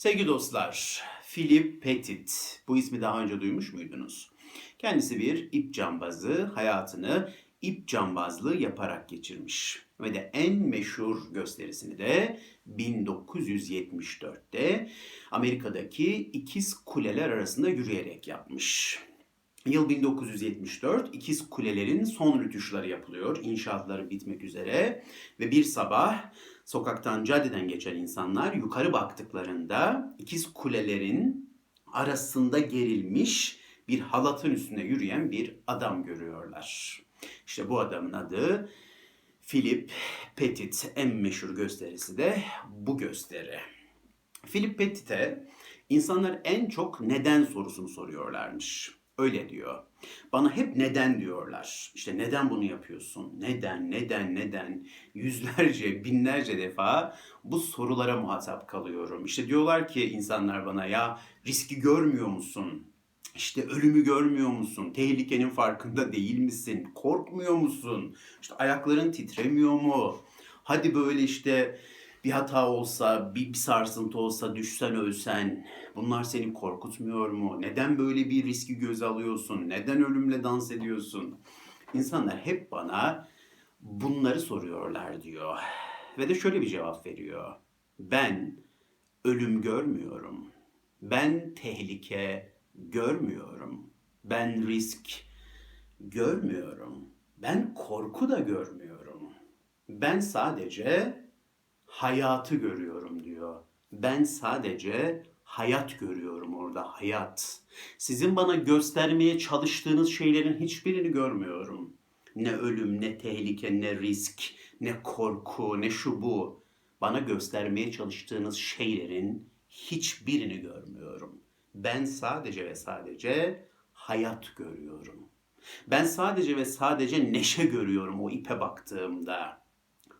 Sevgili dostlar, Philip Petit. Bu ismi daha önce duymuş muydunuz? Kendisi bir ip cambazı, hayatını ip cambazlığı yaparak geçirmiş. Ve de en meşhur gösterisini de 1974'te Amerika'daki ikiz kuleler arasında yürüyerek yapmış. Yıl 1974, ikiz kulelerin son rütuşları yapılıyor, inşaatları bitmek üzere ve bir sabah sokaktan, caddeden geçen insanlar yukarı baktıklarında ikiz kulelerin arasında gerilmiş bir halatın üstünde yürüyen bir adam görüyorlar. İşte bu adamın adı Philip Petit. En meşhur gösterisi de bu gösteri. Philip Petit'e insanlar en çok neden sorusunu soruyorlarmış. Öyle diyor. Bana hep neden diyorlar. İşte neden bunu yapıyorsun? Neden, neden, neden? Yüzlerce, binlerce defa bu sorulara muhatap kalıyorum. İşte diyorlar ki insanlar bana ya riski görmüyor musun? İşte ölümü görmüyor musun? Tehlikenin farkında değil misin? Korkmuyor musun? İşte ayakların titremiyor mu? Hadi böyle işte bir hata olsa, bir, bir sarsıntı olsa, düşsen ölsen bunlar seni korkutmuyor mu? Neden böyle bir riski göze alıyorsun? Neden ölümle dans ediyorsun? İnsanlar hep bana bunları soruyorlar diyor. Ve de şöyle bir cevap veriyor. Ben ölüm görmüyorum. Ben tehlike görmüyorum. Ben risk görmüyorum. Ben korku da görmüyorum. Ben sadece hayatı görüyorum diyor. Ben sadece hayat görüyorum orada, hayat. Sizin bana göstermeye çalıştığınız şeylerin hiçbirini görmüyorum. Ne ölüm, ne tehlike, ne risk, ne korku, ne şu bu. Bana göstermeye çalıştığınız şeylerin hiçbirini görmüyorum. Ben sadece ve sadece hayat görüyorum. Ben sadece ve sadece neşe görüyorum o ipe baktığımda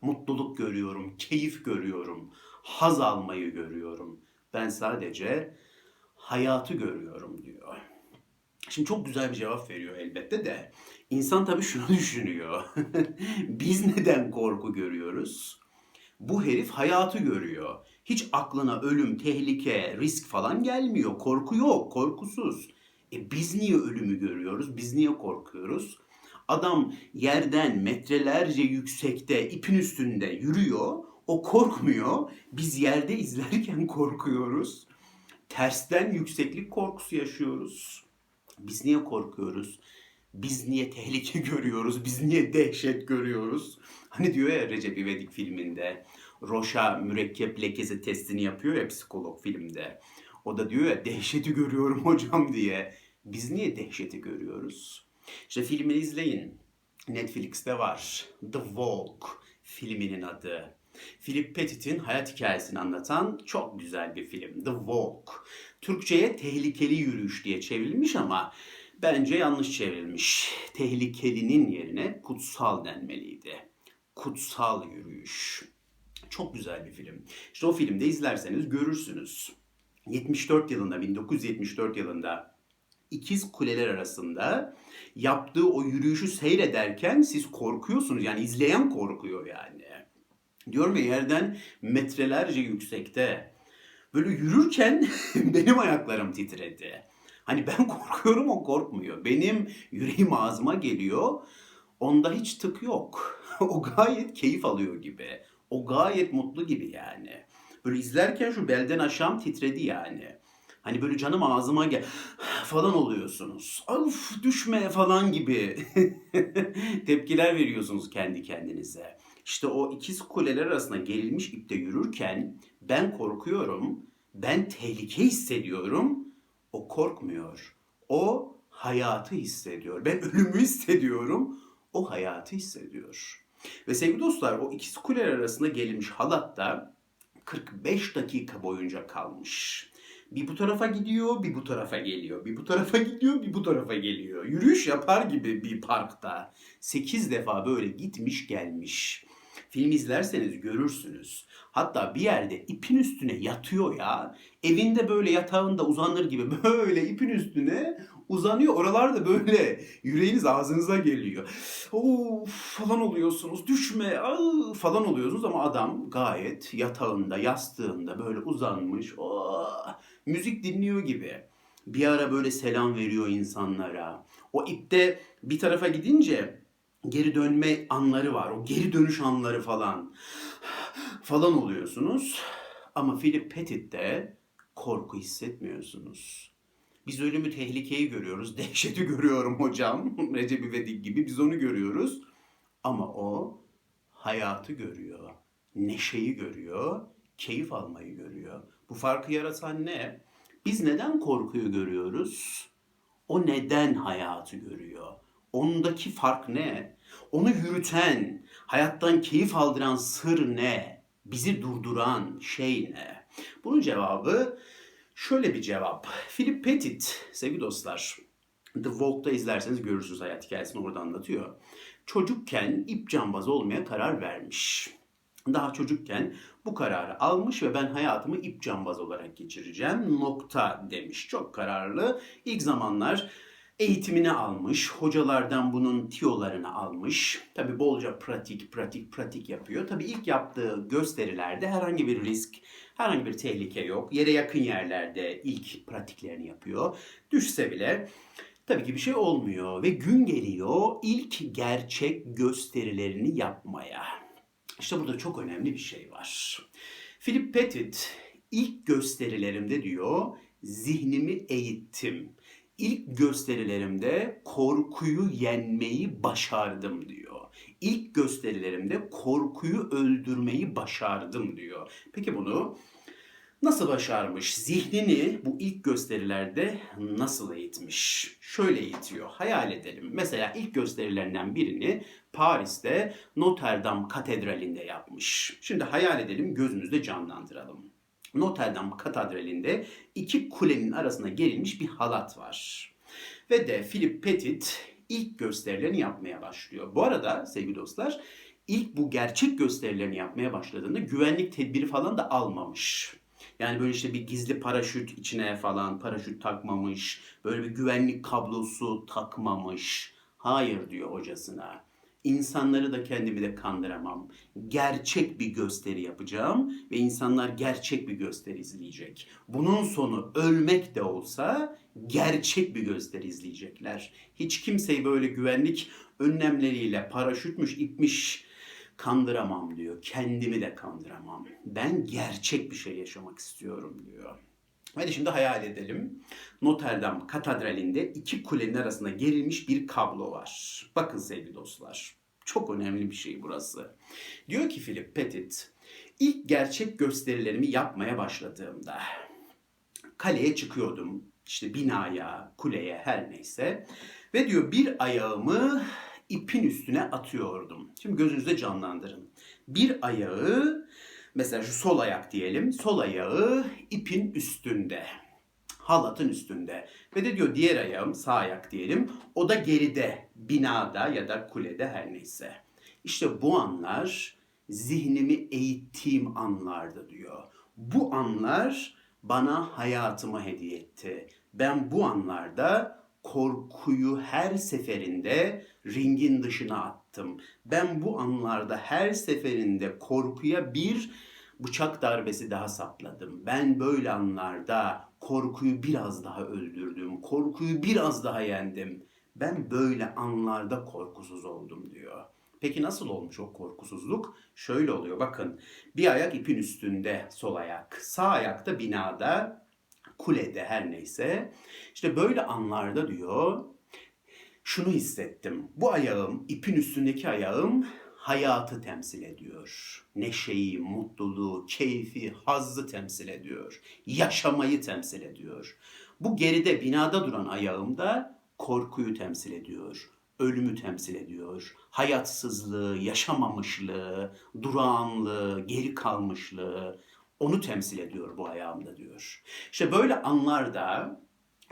mutluluk görüyorum, keyif görüyorum, haz almayı görüyorum. Ben sadece hayatı görüyorum diyor. Şimdi çok güzel bir cevap veriyor elbette de insan tabii şunu düşünüyor. Biz neden korku görüyoruz? Bu herif hayatı görüyor. Hiç aklına ölüm, tehlike, risk falan gelmiyor. Korku yok, korkusuz. E biz niye ölümü görüyoruz? Biz niye korkuyoruz? Adam yerden metrelerce yüksekte ipin üstünde yürüyor. O korkmuyor. Biz yerde izlerken korkuyoruz. Tersten yükseklik korkusu yaşıyoruz. Biz niye korkuyoruz? Biz niye tehlike görüyoruz? Biz niye dehşet görüyoruz? Hani diyor ya Recep İvedik filminde Roşa mürekkep lekesi testini yapıyor ya psikolog filmde. O da diyor ya dehşeti görüyorum hocam diye. Biz niye dehşeti görüyoruz? İşte filmini izleyin. Netflix'te var. The Walk filminin adı. Philip Petit'in hayat hikayesini anlatan çok güzel bir film. The Walk. Türkçe'ye tehlikeli yürüyüş diye çevrilmiş ama bence yanlış çevrilmiş. Tehlikelinin yerine kutsal denmeliydi. Kutsal yürüyüş. Çok güzel bir film. İşte o filmde izlerseniz görürsünüz. 74 yılında, 1974 yılında ikiz kuleler arasında yaptığı o yürüyüşü seyrederken siz korkuyorsunuz. Yani izleyen korkuyor yani. Diyorum ya yerden metrelerce yüksekte. Böyle yürürken benim ayaklarım titredi. Hani ben korkuyorum o korkmuyor. Benim yüreğim ağzıma geliyor. Onda hiç tık yok. o gayet keyif alıyor gibi. O gayet mutlu gibi yani. Böyle izlerken şu belden aşağım titredi yani. Hani böyle canım ağzıma gel falan oluyorsunuz. Of düşme falan gibi tepkiler veriyorsunuz kendi kendinize. İşte o ikiz kuleler arasında gerilmiş ipte yürürken ben korkuyorum, ben tehlike hissediyorum. O korkmuyor. O hayatı hissediyor. Ben ölümü hissediyorum. O hayatı hissediyor. Ve sevgili dostlar o ikiz kuleler arasında gerilmiş halatta 45 dakika boyunca kalmış. Bir bu tarafa gidiyor, bir bu tarafa geliyor. Bir bu tarafa gidiyor, bir bu tarafa geliyor. Yürüyüş yapar gibi bir parkta. 8 defa böyle gitmiş gelmiş. Film izlerseniz görürsünüz. Hatta bir yerde ipin üstüne yatıyor ya. Evinde böyle yatağında uzanır gibi böyle ipin üstüne uzanıyor. Oralarda böyle yüreğiniz ağzınıza geliyor. Of falan oluyorsunuz. Düşme aa, falan oluyorsunuz ama adam gayet yatağında, yastığında böyle uzanmış. Oh, müzik dinliyor gibi. Bir ara böyle selam veriyor insanlara. O ipte bir tarafa gidince geri dönme anları var. O geri dönüş anları falan falan oluyorsunuz. Ama Philip Petit'te korku hissetmiyorsunuz. Biz ölümü, tehlikeyi görüyoruz. Dehşeti görüyorum hocam. Recep İvedik gibi biz onu görüyoruz. Ama o hayatı görüyor. Neşeyi görüyor. Keyif almayı görüyor. Bu farkı yaratan ne? Biz neden korkuyu görüyoruz? O neden hayatı görüyor? Ondaki fark ne? Onu yürüten, hayattan keyif aldıran sır ne? Bizi durduran şey ne? Bunun cevabı şöyle bir cevap. Philip Pettit, sevgili dostlar, The Walk'ta izlerseniz görürsünüz hayat hikayesini orada anlatıyor. Çocukken ip cambazı olmaya karar vermiş. Daha çocukken bu kararı almış ve ben hayatımı ip cambaz olarak geçireceğim nokta demiş. Çok kararlı. İlk zamanlar eğitimini almış, hocalardan bunun tiyolarını almış. Tabi bolca pratik, pratik, pratik yapıyor. Tabi ilk yaptığı gösterilerde herhangi bir risk, herhangi bir tehlike yok. Yere yakın yerlerde ilk pratiklerini yapıyor. Düşse bile tabii ki bir şey olmuyor ve gün geliyor ilk gerçek gösterilerini yapmaya. İşte burada çok önemli bir şey var. Philip Pettit ilk gösterilerimde diyor zihnimi eğittim. İlk gösterilerimde korkuyu yenmeyi başardım diyor. İlk gösterilerimde korkuyu öldürmeyi başardım diyor. Peki bunu nasıl başarmış? Zihnini bu ilk gösterilerde nasıl eğitmiş? Şöyle eğitiyor. Hayal edelim. Mesela ilk gösterilerinden birini Paris'te Notre Dame Katedrali'nde yapmış. Şimdi hayal edelim, gözümüzde canlandıralım. Notre Dame Katedrali'nde iki kulenin arasına gerilmiş bir halat var. Ve de Philip Pettit ilk gösterilerini yapmaya başlıyor. Bu arada sevgili dostlar ilk bu gerçek gösterilerini yapmaya başladığında güvenlik tedbiri falan da almamış. Yani böyle işte bir gizli paraşüt içine falan paraşüt takmamış. Böyle bir güvenlik kablosu takmamış. Hayır diyor hocasına. İnsanları da kendimi de kandıramam. Gerçek bir gösteri yapacağım ve insanlar gerçek bir gösteri izleyecek. Bunun sonu ölmek de olsa gerçek bir gösteri izleyecekler. Hiç kimseyi böyle güvenlik önlemleriyle paraşütmüş, ipmiş kandıramam diyor. Kendimi de kandıramam. Ben gerçek bir şey yaşamak istiyorum diyor. Hadi şimdi hayal edelim. Notre Dame Katedrali'nde iki kulenin arasında gerilmiş bir kablo var. Bakın sevgili dostlar. Çok önemli bir şey burası. Diyor ki Philip Pettit, ilk gerçek gösterilerimi yapmaya başladığımda kaleye çıkıyordum. İşte binaya, kuleye her neyse. Ve diyor bir ayağımı ipin üstüne atıyordum. Şimdi gözünüzde canlandırın. Bir ayağı mesela şu sol ayak diyelim. Sol ayağı ipin üstünde. Halatın üstünde. Ve de diyor diğer ayağım sağ ayak diyelim. O da geride. Binada ya da kulede her neyse. İşte bu anlar zihnimi eğittiğim anlardı diyor. Bu anlar bana hayatımı hediye etti. Ben bu anlarda korkuyu her seferinde ringin dışına attım. Ben bu anlarda her seferinde korkuya bir bıçak darbesi daha sapladım. Ben böyle anlarda korkuyu biraz daha öldürdüm. Korkuyu biraz daha yendim. Ben böyle anlarda korkusuz oldum diyor. Peki nasıl olmuş o korkusuzluk? Şöyle oluyor bakın. Bir ayak ipin üstünde sol ayak. Sağ ayakta binada kulede her neyse. İşte böyle anlarda diyor şunu hissettim. Bu ayağım, ipin üstündeki ayağım hayatı temsil ediyor. Neşeyi, mutluluğu, keyfi, hazzı temsil ediyor. Yaşamayı temsil ediyor. Bu geride binada duran ayağım da korkuyu temsil ediyor. Ölümü temsil ediyor. Hayatsızlığı, yaşamamışlığı, durağanlığı, geri kalmışlığı, onu temsil ediyor bu ayağımda diyor. İşte böyle anlarda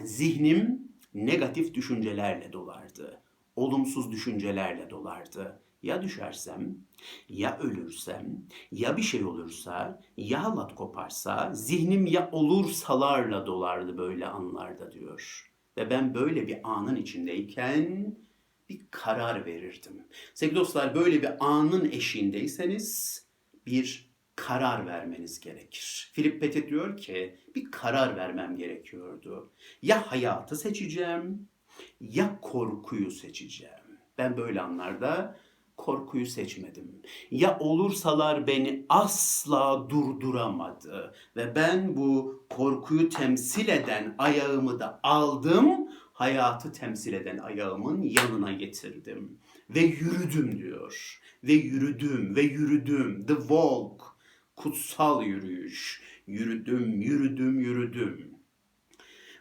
zihnim negatif düşüncelerle dolardı. Olumsuz düşüncelerle dolardı. Ya düşersem, ya ölürsem, ya bir şey olursa, ya halat koparsa, zihnim ya olursalarla dolardı böyle anlarda diyor. Ve ben böyle bir anın içindeyken bir karar verirdim. Sevgili dostlar böyle bir anın eşiğindeyseniz bir karar vermeniz gerekir. Philip Pettit diyor ki bir karar vermem gerekiyordu. Ya hayatı seçeceğim ya korkuyu seçeceğim. Ben böyle anlarda korkuyu seçmedim. Ya olursalar beni asla durduramadı ve ben bu korkuyu temsil eden ayağımı da aldım, hayatı temsil eden ayağımın yanına getirdim ve yürüdüm diyor. Ve yürüdüm ve yürüdüm. The walk. Kutsal yürüyüş. Yürüdüm, yürüdüm, yürüdüm.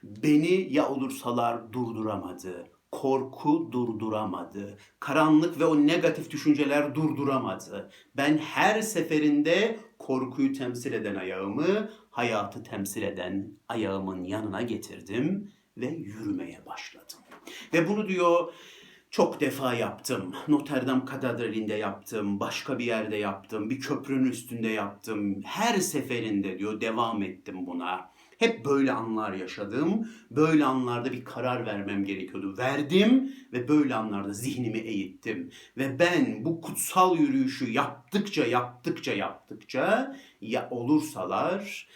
Beni ya olursalar durduramadı. Korku durduramadı. Karanlık ve o negatif düşünceler durduramadı. Ben her seferinde korkuyu temsil eden ayağımı, hayatı temsil eden ayağımın yanına getirdim ve yürümeye başladım. Ve bunu diyor çok defa yaptım. Notre Dame Katedrali'nde yaptım, başka bir yerde yaptım, bir köprünün üstünde yaptım. Her seferinde diyor devam ettim buna. Hep böyle anlar yaşadım. Böyle anlarda bir karar vermem gerekiyordu. Verdim ve böyle anlarda zihnimi eğittim. Ve ben bu kutsal yürüyüşü yaptıkça yaptıkça yaptıkça ya olursalar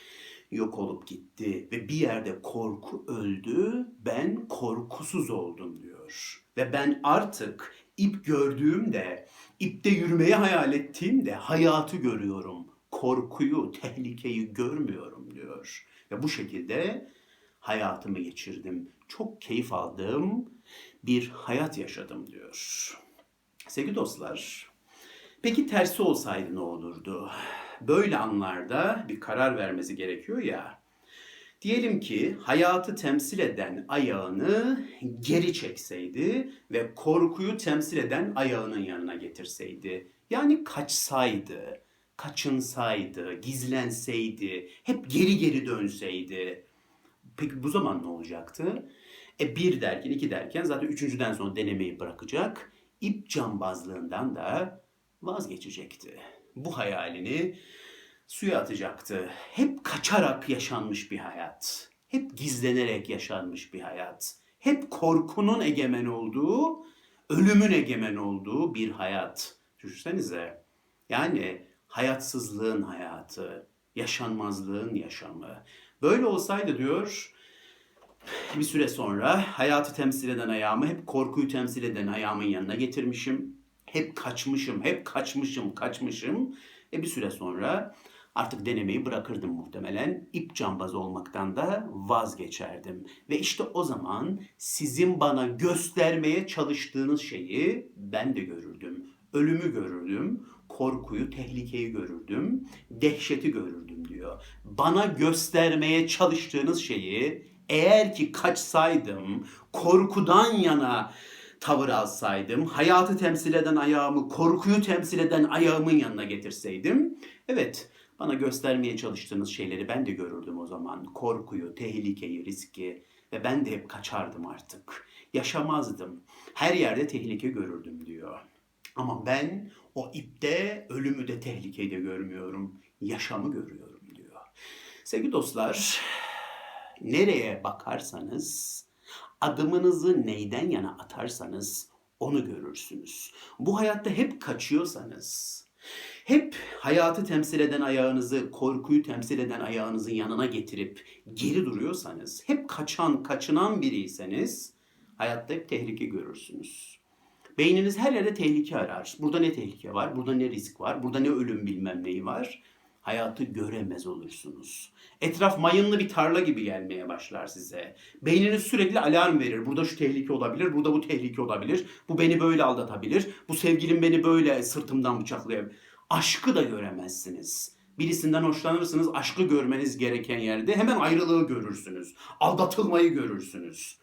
yok olup gitti ve bir yerde korku öldü. Ben korkusuz oldum diyor. Ve ben artık ip gördüğümde, ipte yürümeyi hayal ettiğimde hayatı görüyorum. Korkuyu, tehlikeyi görmüyorum diyor. Ve bu şekilde hayatımı geçirdim. Çok keyif aldığım bir hayat yaşadım diyor. Sevgili dostlar, peki tersi olsaydı ne olurdu? Böyle anlarda bir karar vermesi gerekiyor ya. Diyelim ki hayatı temsil eden ayağını geri çekseydi ve korkuyu temsil eden ayağının yanına getirseydi. Yani kaçsaydı, kaçınsaydı, gizlenseydi, hep geri geri dönseydi. Peki bu zaman ne olacaktı? E bir derken, iki derken zaten üçüncüden sonra denemeyi bırakacak. İp cambazlığından da vazgeçecekti. Bu hayalini suya atacaktı. Hep kaçarak yaşanmış bir hayat. Hep gizlenerek yaşanmış bir hayat. Hep korkunun egemen olduğu, ölümün egemen olduğu bir hayat. Düşünsenize. Yani hayatsızlığın hayatı, yaşanmazlığın yaşamı. Böyle olsaydı diyor bir süre sonra hayatı temsil eden ayağımı hep korkuyu temsil eden ayağımın yanına getirmişim. Hep kaçmışım, hep kaçmışım, kaçmışım. E bir süre sonra artık denemeyi bırakırdım muhtemelen. İp cambaz olmaktan da vazgeçerdim. Ve işte o zaman sizin bana göstermeye çalıştığınız şeyi ben de görürdüm. Ölümü görürdüm, korkuyu, tehlikeyi görürdüm, dehşeti görürdüm diyor. Bana göstermeye çalıştığınız şeyi eğer ki kaçsaydım, korkudan yana tavır alsaydım, hayatı temsil eden ayağımı, korkuyu temsil eden ayağımın yanına getirseydim, evet bana göstermeye çalıştığınız şeyleri ben de görürdüm o zaman. Korkuyu, tehlikeyi, riski ve ben de hep kaçardım artık. Yaşamazdım. Her yerde tehlike görürdüm diyor. Ama ben o ipte ölümü de tehlikeyi de görmüyorum. Yaşamı görüyorum diyor. Sevgili dostlar, nereye bakarsanız, adımınızı neyden yana atarsanız onu görürsünüz. Bu hayatta hep kaçıyorsanız, hep hayatı temsil eden ayağınızı, korkuyu temsil eden ayağınızın yanına getirip geri duruyorsanız, hep kaçan, kaçınan biriyseniz hayatta hep tehlike görürsünüz. Beyniniz her yerde tehlike arar. Burada ne tehlike var, burada ne risk var, burada ne ölüm bilmem neyi var. Hayatı göremez olursunuz. Etraf mayınlı bir tarla gibi gelmeye başlar size. Beyniniz sürekli alarm verir. Burada şu tehlike olabilir, burada bu tehlike olabilir. Bu beni böyle aldatabilir. Bu sevgilim beni böyle sırtımdan bıçaklayabilir. Aşkı da göremezsiniz. Birisinden hoşlanırsınız, aşkı görmeniz gereken yerde hemen ayrılığı görürsünüz. Aldatılmayı görürsünüz.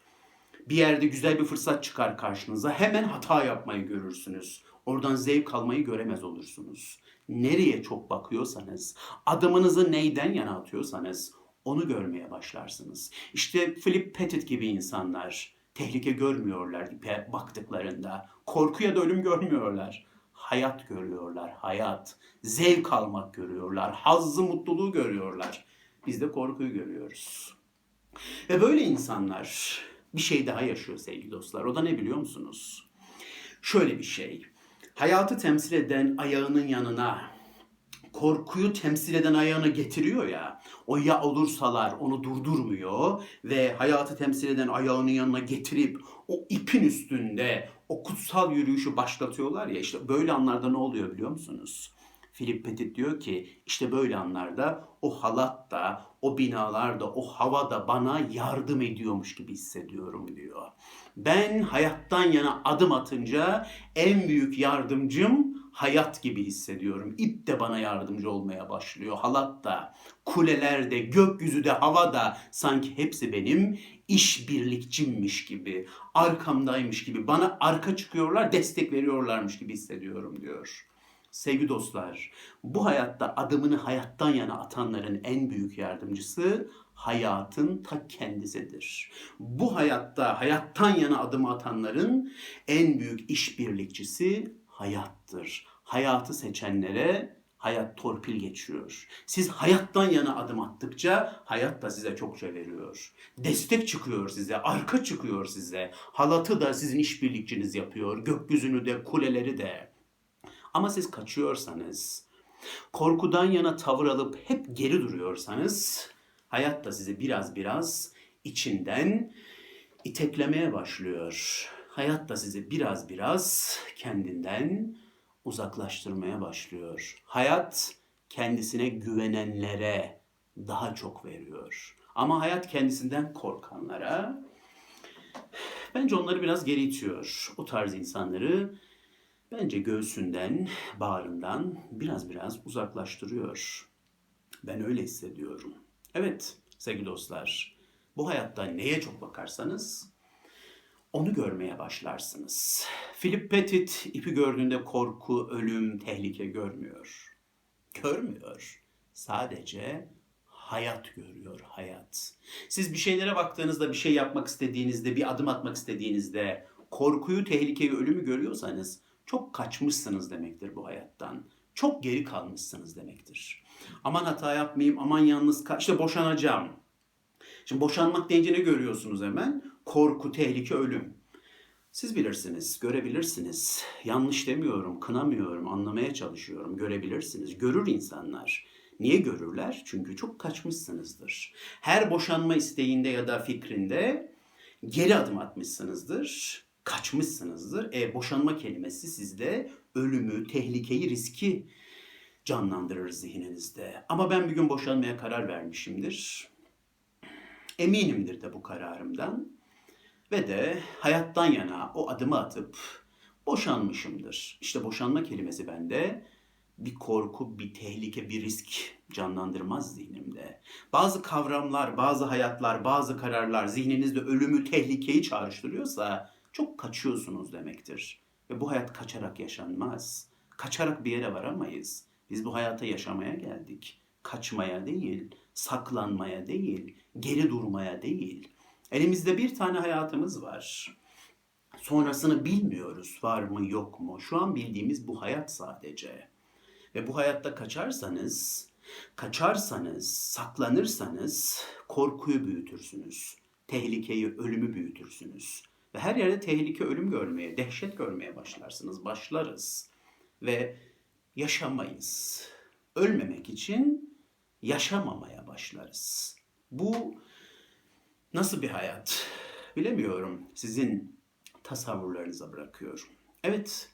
Bir yerde güzel bir fırsat çıkar karşınıza, hemen hata yapmayı görürsünüz. Oradan zevk almayı göremez olursunuz. Nereye çok bakıyorsanız, adımınızı neyden yana atıyorsanız onu görmeye başlarsınız. İşte Philip Pettit gibi insanlar tehlike görmüyorlar ipe baktıklarında. Korku ya da ölüm görmüyorlar. Hayat görüyorlar, hayat. Zevk almak görüyorlar, hazzı, mutluluğu görüyorlar. Biz de korkuyu görüyoruz. Ve böyle insanlar bir şey daha yaşıyor sevgili dostlar. O da ne biliyor musunuz? Şöyle bir şey. Hayatı temsil eden ayağının yanına korkuyu temsil eden ayağını getiriyor ya. O ya olursalar onu durdurmuyor ve hayatı temsil eden ayağının yanına getirip o ipin üstünde o kutsal yürüyüşü başlatıyorlar ya işte böyle anlarda ne oluyor biliyor musunuz? Philip Petit diyor ki işte böyle anlarda o halat da, o binalar da, o hava da bana yardım ediyormuş gibi hissediyorum diyor. Ben hayattan yana adım atınca en büyük yardımcım hayat gibi hissediyorum. İp de bana yardımcı olmaya başlıyor. Halat da, kuleler de, gökyüzü de, hava da sanki hepsi benim işbirlikçimmiş gibi, arkamdaymış gibi, bana arka çıkıyorlar, destek veriyorlarmış gibi hissediyorum diyor. Sevgili dostlar, bu hayatta adımını hayattan yana atanların en büyük yardımcısı hayatın ta kendisidir. Bu hayatta hayattan yana adım atanların en büyük işbirlikçisi hayattır. Hayatı seçenlere hayat torpil geçiyor. Siz hayattan yana adım attıkça hayat da size çok şey veriyor. Destek çıkıyor size, arka çıkıyor size. Halatı da sizin işbirlikçiniz yapıyor. Gökyüzünü de, kuleleri de. Ama siz kaçıyorsanız, korkudan yana tavır alıp hep geri duruyorsanız hayat da sizi biraz biraz içinden iteklemeye başlıyor. Hayat da sizi biraz biraz kendinden uzaklaştırmaya başlıyor. Hayat kendisine güvenenlere daha çok veriyor. Ama hayat kendisinden korkanlara bence onları biraz geri itiyor. O tarz insanları bence göğsünden, bağrından biraz biraz uzaklaştırıyor. Ben öyle hissediyorum. Evet sevgili dostlar, bu hayatta neye çok bakarsanız onu görmeye başlarsınız. Philip Petit ipi gördüğünde korku, ölüm, tehlike görmüyor. Görmüyor. Sadece hayat görüyor, hayat. Siz bir şeylere baktığınızda, bir şey yapmak istediğinizde, bir adım atmak istediğinizde korkuyu, tehlikeyi, ölümü görüyorsanız çok kaçmışsınız demektir bu hayattan. Çok geri kalmışsınız demektir. Aman hata yapmayayım, aman yalnız kal... İşte boşanacağım. Şimdi boşanmak deyince ne görüyorsunuz hemen? Korku, tehlike, ölüm. Siz bilirsiniz, görebilirsiniz. Yanlış demiyorum, kınamıyorum, anlamaya çalışıyorum. Görebilirsiniz. Görür insanlar. Niye görürler? Çünkü çok kaçmışsınızdır. Her boşanma isteğinde ya da fikrinde geri adım atmışsınızdır. Kaçmışsınızdır. E boşanma kelimesi sizde ölümü, tehlikeyi, riski canlandırır zihninizde. Ama ben bir gün boşanmaya karar vermişimdir. Eminimdir de bu kararımdan. Ve de hayattan yana o adımı atıp boşanmışımdır. İşte boşanma kelimesi bende bir korku, bir tehlike, bir risk canlandırmaz zihnimde. Bazı kavramlar, bazı hayatlar, bazı kararlar zihninizde ölümü, tehlikeyi çağrıştırıyorsa çok kaçıyorsunuz demektir. Ve bu hayat kaçarak yaşanmaz. Kaçarak bir yere varamayız. Biz bu hayata yaşamaya geldik. Kaçmaya değil, saklanmaya değil, geri durmaya değil. Elimizde bir tane hayatımız var. Sonrasını bilmiyoruz var mı yok mu. Şu an bildiğimiz bu hayat sadece. Ve bu hayatta kaçarsanız, kaçarsanız, saklanırsanız korkuyu büyütürsünüz. Tehlikeyi, ölümü büyütürsünüz. Ve her yerde tehlike, ölüm görmeye, dehşet görmeye başlarsınız. Başlarız. Ve yaşamayız. Ölmemek için yaşamamaya başlarız. Bu nasıl bir hayat? Bilemiyorum. Sizin tasavvurlarınıza bırakıyorum. Evet,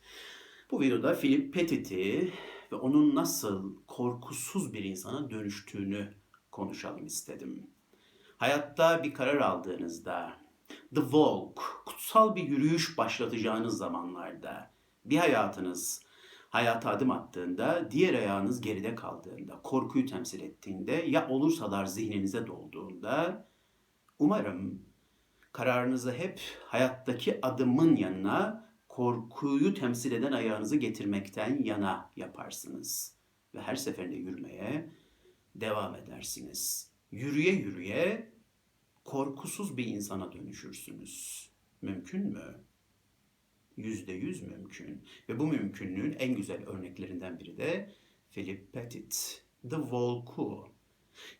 bu videoda Philip Petit'i ve onun nasıl korkusuz bir insana dönüştüğünü konuşalım istedim. Hayatta bir karar aldığınızda, The Walk, kutsal bir yürüyüş başlatacağınız zamanlarda, bir hayatınız hayata adım attığında, diğer ayağınız geride kaldığında, korkuyu temsil ettiğinde, ya olursalar zihninize dolduğunda, umarım kararınızı hep hayattaki adımın yanına korkuyu temsil eden ayağınızı getirmekten yana yaparsınız. Ve her seferinde yürümeye devam edersiniz. Yürüye yürüye korkusuz bir insana dönüşürsünüz. Mümkün mü? Yüzde yüz mümkün. Ve bu mümkünlüğün en güzel örneklerinden biri de Philip Pettit, The Walk'u.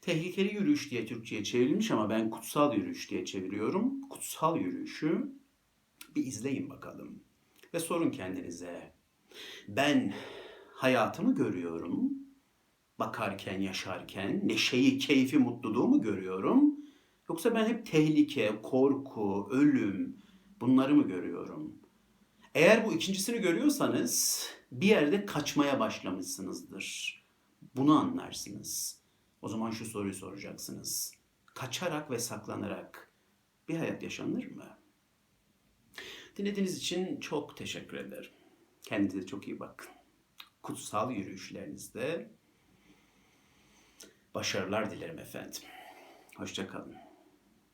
Tehlikeli yürüyüş diye Türkçe'ye çevrilmiş ama ben kutsal yürüyüş diye çeviriyorum. Kutsal yürüyüşü bir izleyin bakalım. Ve sorun kendinize. Ben hayatımı görüyorum. Bakarken, yaşarken neşeyi, keyfi, mutluluğu görüyorum? Yoksa ben hep tehlike, korku, ölüm bunları mı görüyorum? Eğer bu ikincisini görüyorsanız bir yerde kaçmaya başlamışsınızdır. Bunu anlarsınız. O zaman şu soruyu soracaksınız. Kaçarak ve saklanarak bir hayat yaşanır mı? Dinlediğiniz için çok teşekkür ederim. Kendinize çok iyi bakın. Kutsal yürüyüşlerinizde başarılar dilerim efendim. Hoşçakalın.